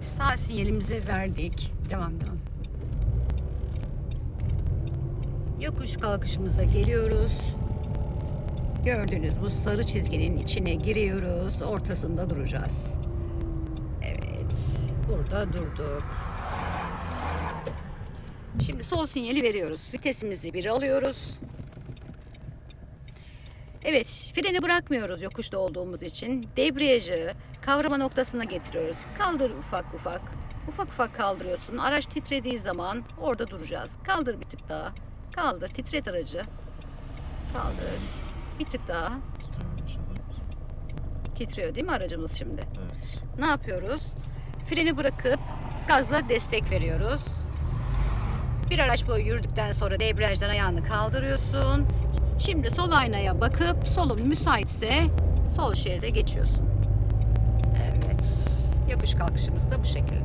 Evet sağ sinyalimizi verdik. Devam devam. Yokuş kalkışımıza geliyoruz. Gördüğünüz bu sarı çizginin içine giriyoruz. Ortasında duracağız. Evet. Burada durduk. Şimdi sol sinyali veriyoruz. Vitesimizi bir alıyoruz. Evet, freni bırakmıyoruz yokuşta olduğumuz için. Debriyajı kavrama noktasına getiriyoruz. Kaldır ufak ufak. Ufak ufak kaldırıyorsun. Araç titrediği zaman orada duracağız. Kaldır bir tık daha. Kaldır, titret aracı. Kaldır. Bir tık daha. Titriyor değil mi aracımız şimdi? Evet. Ne yapıyoruz? Freni bırakıp gazla destek veriyoruz. Bir araç boyu yürüdükten sonra debriyajdan ayağını kaldırıyorsun. Şimdi sol aynaya bakıp solun müsaitse sol şeride geçiyorsun. Evet. Yokuş kalkışımız da bu şekilde.